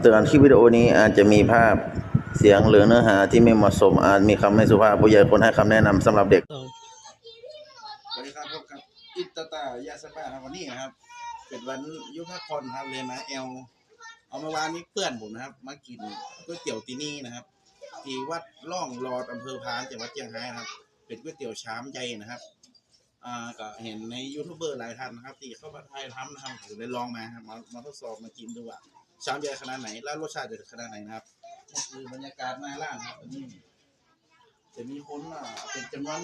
เตือนคลิปวิดีโอนี้อาจจะมีภาพเสียงหรือเนื้อหาที่ไม่เหมาะสมอาจมีคำไม่สุภาพผู้ใหญ่ควรให้คำแนะนำสำหรับเด็กสวัสดีครับพบกับอิตตายาสปาครับวันนี้นะครับ เป็นวันยุพักผ่อนครับเลยมาแอลเอามาวานนี้เพื่อนผมนะครับ มากินก๋วยเตี๋ยวที่นี่นะครับ ที่วัดล่องรอดอำเภอพานจังหวัดเชียงรายนะครับ เป็นก๋วยเตี๋ยวชามใหญ่นะครับอ่าก็เห็นในยูทูบเบอร์หลายท่านนะครับ ที่เข้ามาไทยทำนะครับผมได้ลองมาครับมามาทดสอบมากินดูว่า ชามใหญ่ขนาดไหน แล้วรสชาติจะขนาดไหนนะครับนี่คือบรรยากาศหน้าร้านครับอันนี้จะมีคนอ่าเป็นจำนวน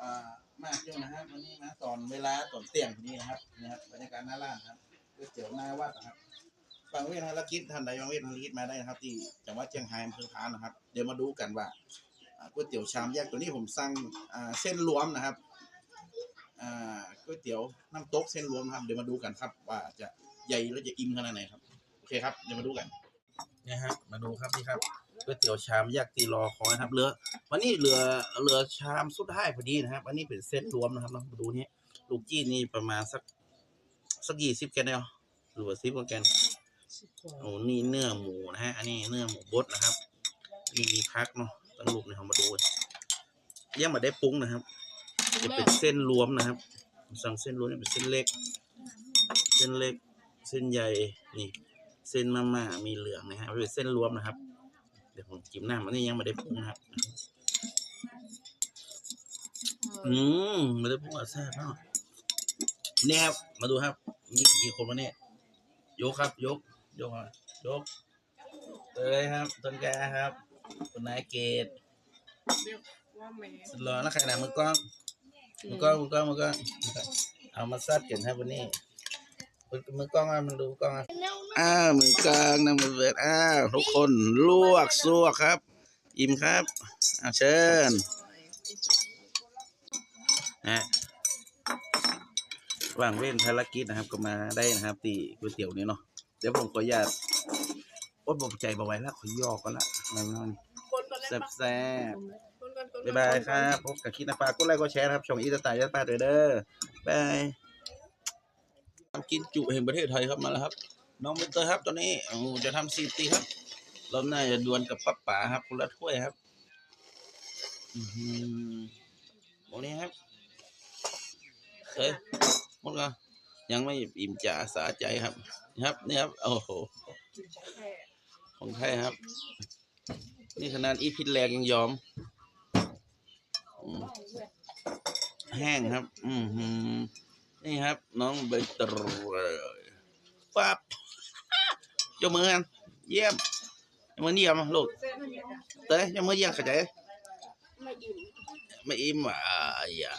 อ่ามากอยู่นะครับวันนี้นะตอนเวลาตอนเที่ยงพอดีนะครับนะครับบรรยากาศหน้าร้านครับก๋วยเตี๋ยวหน้าวัดนะครับบางเวทภารกิจท่านใดบางเวทภารกิจมาได้นะครับ ที่จังหวัดเชียงรายอำเภอพานนะครับ เดี๋ยวมาดูกันว่าก๋วยเตี๋ยวชามแยกตัวนี้ผมสั่งเส้นรวมนะครับก๋วยเตี๋ยวน้ำตกเส้นรวมนะครับ เดี๋ยวมาดูกันครับว่าจะ ใหญ่และจะอิ่มขนาดไหนครับ โอเคครับ เดี๋ยวมาดูกันเนี่ยฮะมาดูครับนี่ครับก๋วยเตี๋ยวชามยักษ์ตีรอคอยครับเหลือวันนี้เหลือเหลือชามสุดท้ายพอดีนะครับ อันนี้เป็นเซตรวมนะครับเนาะมาดูนี่ลูกจี้นี่ประมาณสักสักยี่สิบแกนเดียวหรือว่าสิบกว่าแกนโอ้นี่เนื้อหมูนะฮะอันนี้เนื้อหมูบดนะครับนี่มีพักเนาะตั้งลูกเนี่ยเรามาดูกันยังไมาได้ปรุงนะครับ จะเป็นเส้นรวมนะครับ สั่งเส้นรวมเนี่ยเป็นเส้นเล็ก เส้นเล็ก เส้นใหญ่นี่ เส้นมาม่ามีเหลืองนะฮะเป็นเส้นรวมนะครับ เดี๋ยวผมจิ้มหน้ามันนี่ยังไม่ได้ปรุงนะครับ อืมไม่ได้ปรุงอะแซ่บเนาะนี่ครับ มาดูครับมีกี่คนมาเนี่ยยกครับ ยก ยกมายกเลยครับต้นแกครับคุณนายเกตเรียกว่าแม่สุดหล่อนะใครนะมือกล้องมือกล้องมือกล้องมือกล้องเอามาซัดกันครับวันนี้ มือกล้องอะมันดูกล้องอะอ้าวมือกลางนะมือเบิดอ้าวทุกคนลวกซวกครับ อิ่มครับอาเชิญนะว่างเว้นภารกิจนะครับ ก็มาได้นะครับตีก๋วยเตี๋ยวนี้เนาะเดี๋ยวผมขออนุญาตอดบอกใจบ่ไหว้แล้วขอยอกก็ละไม่นอนคนก็เล่นแซ่บแซ่บคนกันคนบ๊ายบายครับพบกับคลิปหน้าฝากกดไลค์กดแชร์นะครับช่องอีสตาร์ยัดป้าเด้อเด้อบายทำ กินจุแห่งประเทศไทยครับมาแล้วครับ น้องเบนเตอร์ครับตอนนี้โอ้จะทำซีตีครับเราน่าจะดวลกับป้าป๋าครับคนละถ้วยครับอือหือโมนี้ครับเฮ้ยหมดก็ยังไม่อิ่มจ่าสาใจครับ ครับนี่ครับโอ้โหของไทยครับ นี่ขนาดอีพิษแรงยังยอมแห้งครับ อืมหือ นี่ครับ น้องใบเตยปั๊บยกมือกันเยี่ยมยกมือเยี่ยมลูกเต้ยยกมือเยี่ยมเข้าใจไม่อิ่มไม่อิ่มอะอย่า